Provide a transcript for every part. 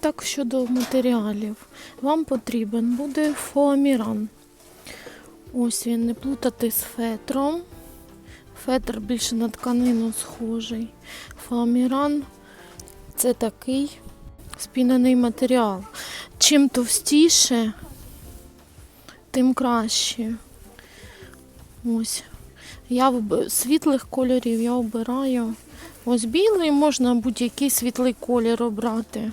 так щодо матеріалів. Вам потрібен буде фоаміран. Ось він, не плутати з фетром. Фетр більше на тканину схожий. Фоаміран це такий спінений матеріал. Чим товстіше, тим краще. Ось. Я виб- світлих кольорів я обираю. Ось білий можна будь-який світлий колір обрати.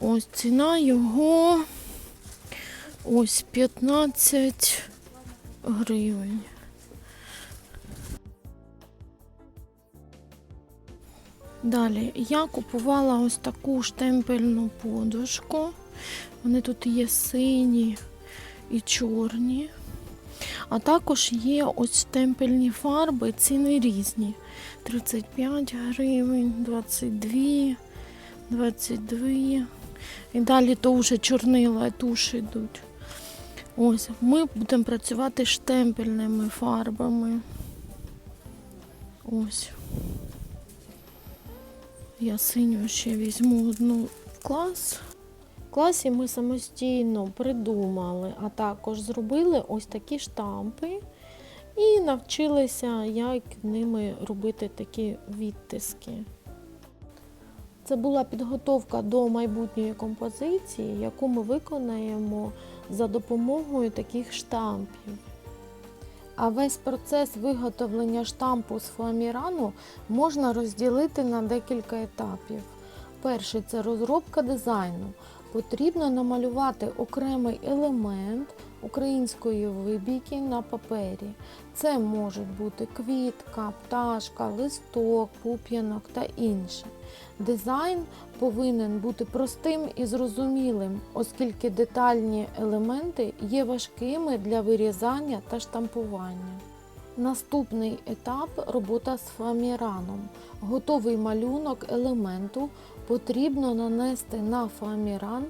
Ось ціна його ось 15 гривень. Далі я купувала ось таку штемпельну подушку. Вони тут є сині і чорні. А також є ось штемпельні фарби, ціни різні. 35 гривень, 22, 22. І далі то вже чорнила туші йдуть. Ось, ми будемо працювати штемпельними фарбами. Ось. Я синю ще візьму одну в клас. В класі ми самостійно придумали, а також зробили ось такі штампи і навчилися, як ними робити такі відтиски. Це була підготовка до майбутньої композиції, яку ми виконаємо за допомогою таких штампів. А весь процес виготовлення штампу з фоамірану можна розділити на декілька етапів. Перший це розробка дизайну. Потрібно намалювати окремий елемент української вибійки на папері. Це можуть бути квітка, пташка, листок, пуп'янок та інше. Дизайн повинен бути простим і зрозумілим, оскільки детальні елементи є важкими для вирізання та штампування. Наступний етап робота з фоаміраном. Готовий малюнок елементу потрібно нанести на фоаміран,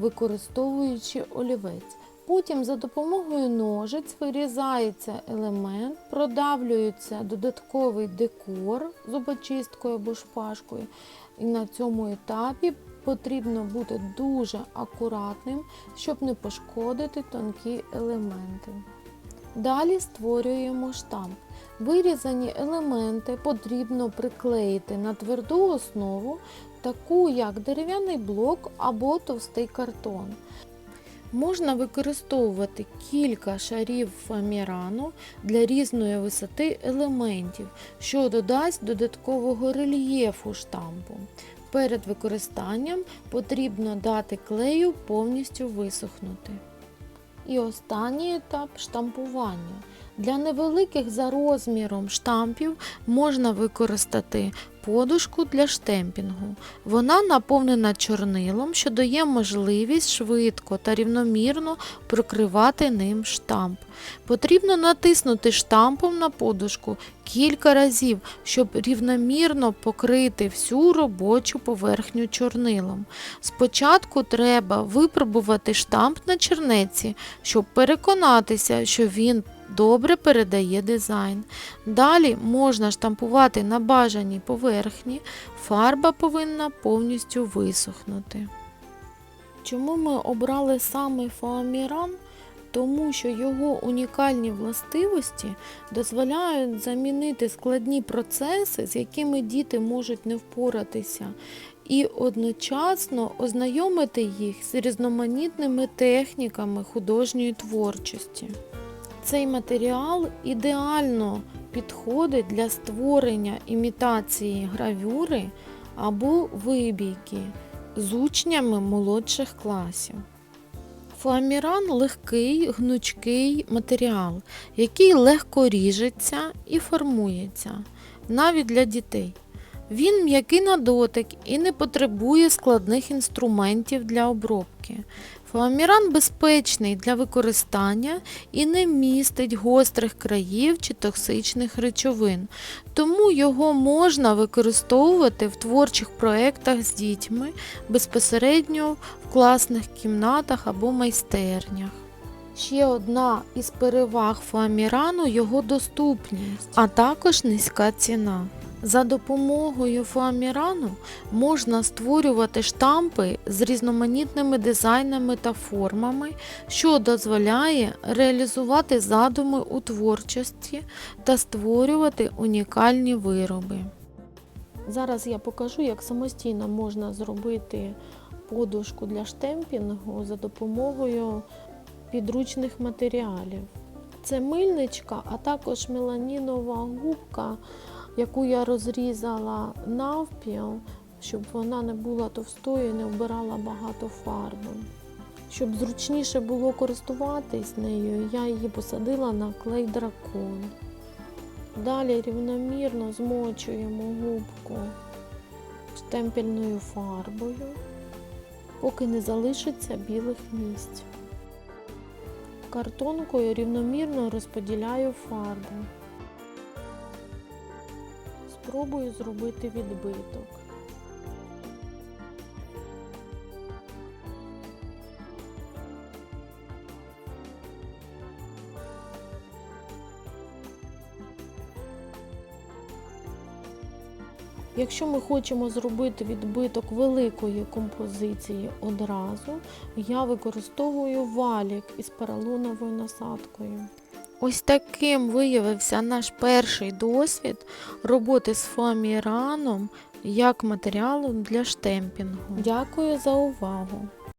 використовуючи олівець. Потім за допомогою ножиць вирізається елемент, продавлюється додатковий декор зубочисткою або шпажкою. І на цьому етапі потрібно бути дуже акуратним, щоб не пошкодити тонкі елементи. Далі створюємо штамп. Вирізані елементи потрібно приклеїти на тверду основу, таку як дерев'яний блок або товстий картон. Можна використовувати кілька шарів фамірану для різної висоти елементів, що додасть додаткового рельєфу штампу. Перед використанням потрібно дати клею повністю висохнути. І останній етап штампування. Для невеликих за розміром штампів можна використати подушку для штемпінгу. Вона наповнена чорнилом, що дає можливість швидко та рівномірно прокривати ним штамп. Потрібно натиснути штампом на подушку кілька разів, щоб рівномірно покрити всю робочу поверхню чорнилом. Спочатку треба випробувати штамп на чернеці, щоб переконатися, що він добре передає дизайн. Далі можна штампувати на бажаній поверхні, фарба повинна повністю висохнути. Чому ми обрали саме фоаміран? Тому що його унікальні властивості дозволяють замінити складні процеси, з якими діти можуть не впоратися, і одночасно ознайомити їх з різноманітними техніками художньої творчості. Цей матеріал ідеально підходить для створення імітації гравюри або вибійки з учнями молодших класів. Фоаміран легкий, гнучкий матеріал, який легко ріжеться і формується, навіть для дітей. Він м'який на дотик і не потребує складних інструментів для обробки. Фоаміран безпечний для використання і не містить гострих країв чи токсичних речовин, тому його можна використовувати в творчих проєктах з дітьми безпосередньо в класних кімнатах або майстернях. Ще одна із переваг фоамірану його доступність, а також низька ціна. За допомогою фоамірану можна створювати штампи з різноманітними дизайнами та формами, що дозволяє реалізувати задуми у творчості та створювати унікальні вироби. Зараз я покажу, як самостійно можна зробити подушку для штемпінгу за допомогою підручних матеріалів. Це мильничка, а також меланінова губка, яку я розрізала навпіл, щоб вона не була товстою і не вбирала багато фарби. Щоб зручніше було користуватись нею, я її посадила на клей дракон. Далі рівномірно змочуємо губку штемпельною фарбою, поки не залишиться білих місць. Картонкою рівномірно розподіляю фарбу. Спробую зробити відбиток. Якщо ми хочемо зробити відбиток великої композиції одразу, я використовую валік із поролоновою насадкою. Ось таким виявився наш перший досвід роботи з фоаміраном як матеріалом для штемпінгу. Дякую за увагу!